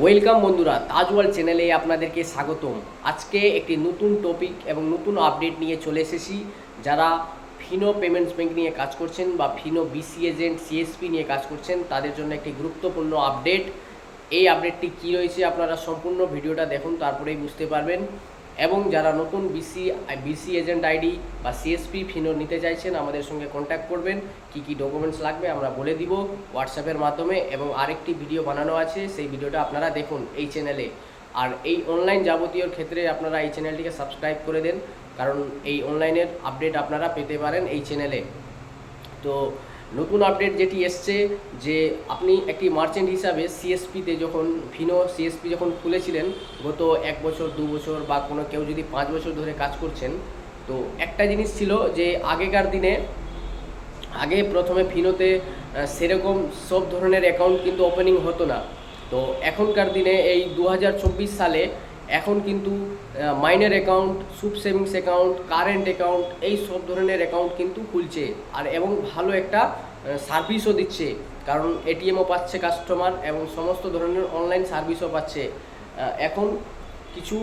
Welcome বন্ধুরা, তাজওয়াল চ্যানেলে আপনাদেরকে স্বাগতম। আজকে একটি নতুন টপিক এবং নতুন আপডেট নিয়ে চলে এসেছি। যারা ফিনো পেমেন্টস ব্যাঙ্ক নিয়ে কাজ করছেন বা ফিনো বিসি এজেন্ট সিএসপি নিয়ে কাজ করছেন, তাদের জন্য একটি গুরুত্বপূর্ণ আপডেট এই আপডেটটি কী রয়েছে আপনারা সম্পূর্ণ ভিডিওটা দেখুন, তারপরেই বুঝতে পারবেন। এবং যারা নতুন বিসি বিসি এজেন্ট আইডি বা সিএসপি ফিনো নিতে চাইছেন, আমাদের সঙ্গে কন্ট্যাক্ট করবেন। কি কি ডকুমেন্টস লাগবে আমরা বলে দিব হোয়াটসঅ্যাপের মাধ্যমে এবং আরেকটি ভিডিও বানানো আছে, সেই ভিডিওটা আপনারা দেখুন এই চ্যানেলে আর এই অনলাইন যাবতীয় ক্ষেত্রে আপনারা এই চ্যানেলটিকে সাবস্ক্রাইব করে দেন, কারণ এই অনলাইনের আপডেট আপনারা পেতে পারেন এই চ্যানেলে তো নতুন আপডেট যেটি এসছে যে আপনি একটি মার্চেন্ট হিসাবে সিএসপিতে যখন ফিনো সিএসপি যখন খুলেছিলেন, গত এক বছর, দু বছর বা কোনো কেউ যদি পাঁচ বছর ধরে কাজ করছেন, তো একটা জিনিস ছিল যে আগেকার দিনে, আগে প্রথমে ফিনোতে সেরকম সব ধরনের অ্যাকাউন্ট কিন্তু ওপেনিং হতো না। তো এখনকার দিনে এই দু হাজার চব্বিশ সালে এখন কিন্তু মাইনার অ্যাকাউন্ট সুপ সেভিংস অ্যাকাউন্ট কারেন্ট অ্যাকাউন্ট এই সব ধরনের অ্যাকাউন্ট কিন্তু খুলছে। আর এবং ভালো একটা সার্ভিসও দিচ্ছে। কারণ এটিএমও পাচ্ছে কাস্টমার এবং সমস্ত ধরনের অনলাইন সার্ভিসও পাচ্ছে। এখন কিছু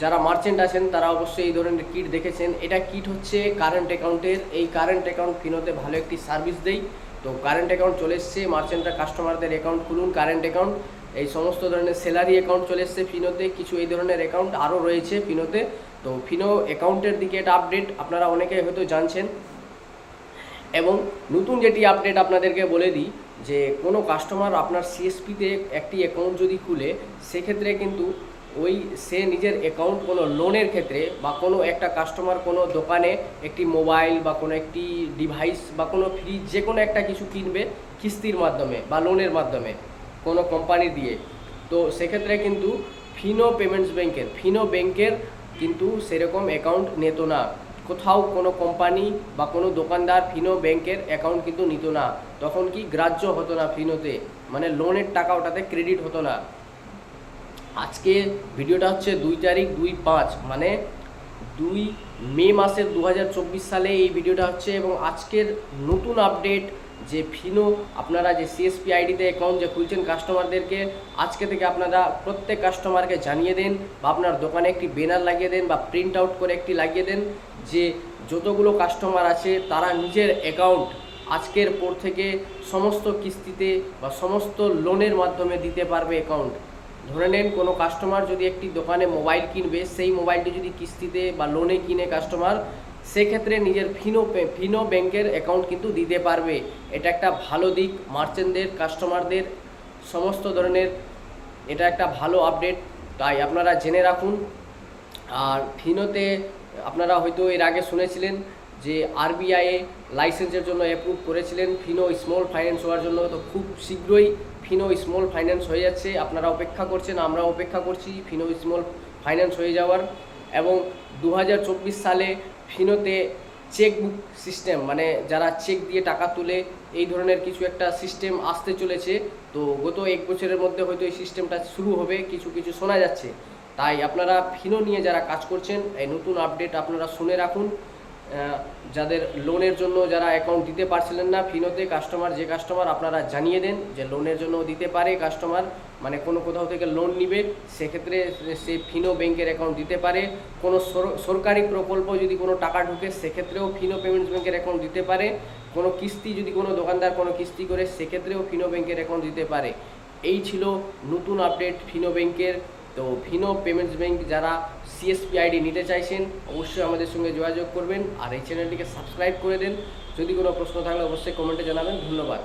যারা মার্চেন্ট আছেন, তারা অবশ্যই এই ধরনের কিট দেখেছেন। এটা কিট হচ্ছে কারেন্ট অ্যাকাউন্টের এই কারেন্ট অ্যাকাউন্ট ফিনোতে ভালো একটি সার্ভিস দেই। তো কারেন্ট অ্যাকাউন্ট চলে এসছে। মার্চেন্টরা কাস্টমারদের অ্যাকাউন্ট খুলুন। কারেন্ট অ্যাকাউন্ট এই সমস্ত ধরনের স্যালারি অ্যাকাউন্ট চলে এসছে ফিনোতে, কিছু এই ধরনের অ্যাকাউন্ট আরও রয়েছে ফিনোতে। তো ফিনো অ্যাকাউন্টের দিকে এটা আপডেট আপনারা অনেকে হয়তো জানছেন। এবং নতুন যেটি আপডেট আপনাদেরকে বলে দিই, যে কোনো কাস্টমার আপনার সিএসপিতে একটি অ্যাকাউন্ট যদি খুলে, সেক্ষেত্রে কিন্তু ওই সে নিজের অ্যাকাউন্ট কোনো লোনের ক্ষেত্রে বা কোনো একটা কাস্টমার কোনো দোকানে একটি মোবাইল বা কোনো একটি ডিভাইস বা কোনো ফ্রিজ যে কোনো একটা কিছু কিনবে কিস্তির মাধ্যমে বা লোনের মাধ্যমে। কোনো কোম্পানি দিয়ে। তো সেক্ষেত্রে কিন্তু ফিনো পেমেন্টস ব্যাংকের ফিনো ব্যাংকের কিন্তু সেরকম অ্যাকাউন্ট নিত না। কোথাও কোনো কোম্পানি বা কোনো দোকানদার ফিনো ব্যাংকের অ্যাকাউন্ট কিন্তু নিত না। তখন কি গ্রাহ্য হতো না ফিনোতে মানে লোনের টাকা ওটাতে ক্রেডিট হতো না। আজকে ভিডিওটা হচ্ছে দুই তারিখ দুই পাঁচ মানে দুই মে মাসের দু হাজার চব্বিশ সালে এই ভিডিওটা হচ্ছে এবং আজকের নতুন আপডেট যে ফিনো আপনারা যে সিএসপি আইডিতে অ্যাকাউন্ট যে খুলছেন কাস্টমারদেরকে আজকে থেকে আপনারা প্রত্যেক কাস্টমারকে জানিয়ে দেন বা আপনার দোকানে একটি ব্যানার লাগিয়ে দেন বা প্রিন্ট আউট করে একটি লাগিয়ে দেন যে যতগুলো কাস্টমার আছে তারা নিজের অ্যাকাউন্ট আজকের পর থেকে সমস্ত কিস্তিতে বা সমস্ত লোনের মাধ্যমে দিতে পারবে অ্যাকাউন্ট ধরে নেন কোনো কাস্টমার যদি একটি দোকানে মোবাইল কিনবে, সেই মোবাইলটি যদি কিস্তিতে বা লোনে কিনে কাস্টমার সেক্ষেত্রে নিজের ফিনো ফিনো ব্যাংকের অ্যাকাউন্ট কিন্তু দিতে পারবে। এটা একটা ভালো দিক মার্চেন্টদের কাস্টমারদের সমস্ত ধরনের, এটা একটা ভালো আপডেট তাই আপনারা জেনে রাখুন। আর ফিনোতে আপনারা হয়তো এর আগে শুনেছিলেন যে আরবিআই লাইসেন্সের জন্য অ্যাপ্রুভ করেছিলেন। ফিনো স্মল ফাইন্যান্স হওয়ার জন্য তো খুব শীঘ্রই ফিনো স্মল ফাইন্যান্স হয়ে যাচ্ছে। আপনারা অপেক্ষা করছেন আমরা অপেক্ষা করছি ফিনো স্মল ফাইন্যান্স হয়ে যাওয়ার। এবং দু হাজার চব্বিশ সালে ফিনোতে চেকবুক সিস্টেম মানে যারা চেক দিয়ে টাকা তুলে এই ধরনের কিছু একটা সিস্টেম আসতে চলেছে, তো গত এক বছরের মধ্যে হয়তো এই সিস্টেমটা শুরু হবে, কিছু কিছু শোনা যাচ্ছে। তাই আপনারা ফিনো নিয়ে যারা কাজ করছেন, এই নতুন আপডেট আপনারা শুনে রাখুন। যাদের লোনের জন্য যারা অ্যাকাউন্ট দিতে পারছিলেন না, ফিনোতে কাস্টমার যে কাস্টমার আপনারা জানিয়ে দেন যে লোনের জন্য দিতে পারে কাস্টমার মানে কোনো কোথাও থেকে লোন নিবে, সেক্ষেত্রে সে ফিনো ব্যাংকের অ্যাকাউন্ট দিতে পারে। কোনো সরকারি প্রকল্প যদি কোনো টাকা ঢুকে, সেক্ষেত্রেও ফিনো পেমেন্টস ব্যাংকের অ্যাকাউন্ট দিতে পারে। কোনো কিস্তি যদি কোনো দোকানদার কোনো কিস্তি করে, সেক্ষেত্রেও ফিনো ব্যাংকের অ্যাকাউন্ট দিতে পারে। এই ছিল নতুন আপডেট ফিনো ব্যাংকের তো ফিনো পেমেন্টস ব্যাঙ্ক যারা সিএসপি আইডি নিতে চাইছেন, অবশ্যই আমাদের সঙ্গে যোগাযোগ করবেন আর এই চ্যানেলটিকে সাবস্ক্রাইব করে দেন। যদি কোনো প্রশ্ন থাকলে অবশ্যই কমেন্টে জানাবেন। ধন্যবাদ।